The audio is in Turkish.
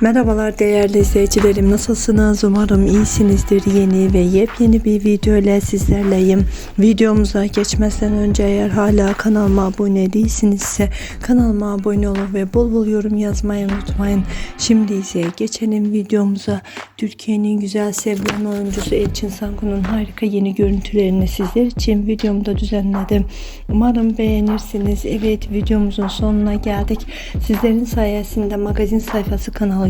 Merhabalar değerli izleyicilerim. Nasılsınız? Umarım iyisinizdir. Yeni ve yepyeni bir video ile sizlerleyim. Videomuza geçmeden önce eğer hala kanalıma abone değilsinizse kanalıma abone olun ve bol bol yorum yazmayı unutmayın. Şimdi ise geçelim videomuza. Türkiye'nin güzel sevilen oyuncusu Elçin Sanku'nun harika yeni görüntülerini sizler için videomda düzenledim. Umarım beğenirsiniz. Evet videomuzun sonuna geldik. Sizlerin sayesinde magazin sayfası kanalı